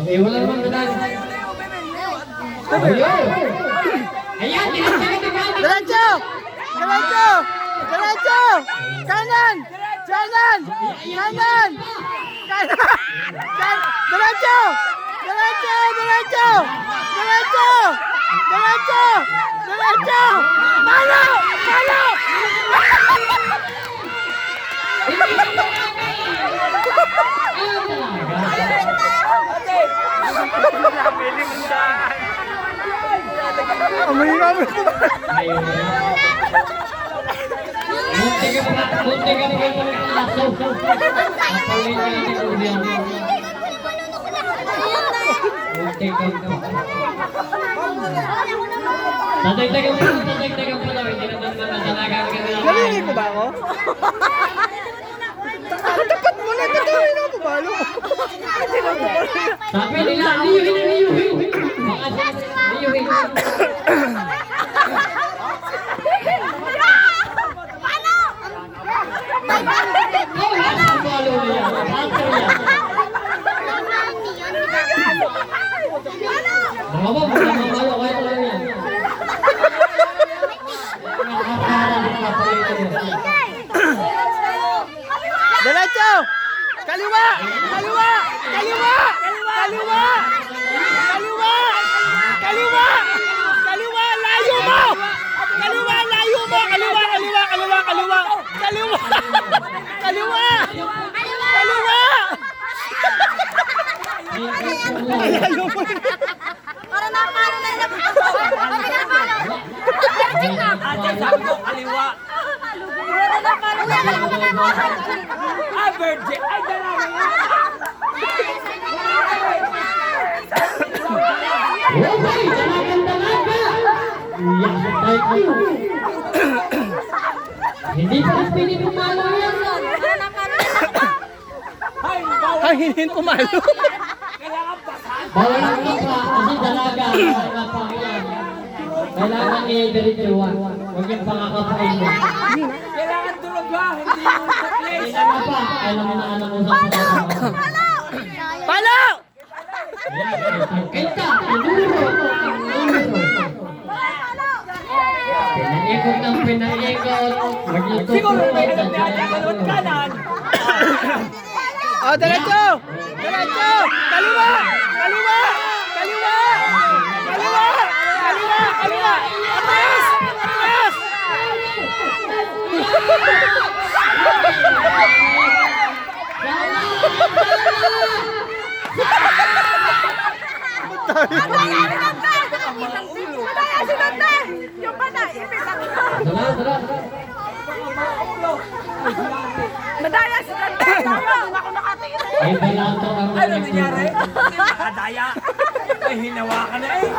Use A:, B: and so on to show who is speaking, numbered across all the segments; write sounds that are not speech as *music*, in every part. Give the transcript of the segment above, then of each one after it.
A: Okay, wala naman medalya. Ayun! Ayan, na?
B: Diretso! Diretso! Diretso! Kanan! Kanan! Kanan! Kanan! Kan- Diretso! Diretso! Diretso! Diretso! Diretso! Diretso! Malo! Malo! *laughs* Amoy.
A: Ayun na. Munti ka pa, munti ka pa pa aso. Kapalin ka ni Kuya. Munti ka pa. Tatagtagan pa, tatagtagan pa daw. Hindi na.
B: Narinig mo ba? Ako *laughs* tapat mo na. Tatawin ako balo.
A: Sabi nila, liyuhin na liyuhin. Mga liyuhin. Oh, nasa balo na yan. Nasa yan. Mga ba, mga mamalo kayo lang yan. Nakakaharap na kapalin ka yan.
B: Diretso! Kaliwa! Kaliwa! Kaliwa! Kaliwa! Kaliwa! Kaliwa! Kaliwa! Layo mo! Kaliwa! Layo mo! Kaliwa! Kaliwa! Kaliwa! Kaliwa! Kaliwa! *laughs* Kaliwa! Kaliwa! Layo mo!
C: Para na, para na, para na,
D: Ate, sabi ko, kaliwa.
C: para na, para na.
D: Ah, virgin. Ay, dalawa yan.
A: Hindi pa pili pumalo yan.
D: Ay, bawal.
B: Hanginin umalo.
D: Kailangan basahan.
A: Bawal ang kapa kasi dalaga. Bawal ang kapa yan. Kailangan i-diretsuhan. Huwag yung pangakapain mo.
D: Kailangan tulog ba? Hindi yung checklist.
A: Kailan na pa? Kailan mo na anak mo sa pangakapain.
B: Palo!
A: Kita, inuro. Inuro. Pinaikot ng pinaikot. Magluto
D: Siguro may
A: po.
D: kalot kanan.
B: Oh, diretso! Diretso! Kaliwa! Kaliwa! Kaliwa! Kaliwa! Kaliwa! Kaliwa! Atras! Atras!
C: Madaya si Tante! Yung bata, ipit ang...
A: Tara, tara.
C: Madaya si Tante! Tama! Ako nakatingin na
A: Ay, balato ang
D: Ano nangyari? Nakadaya. Ay, hinawakan na eh.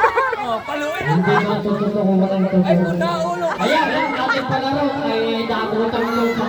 D: Oh, paluin na.
A: Hindi matututo kung walang
D: Ay,
A: tututo.
D: naulo.
A: Ayan, ang ating palaro ay dakutan mo sa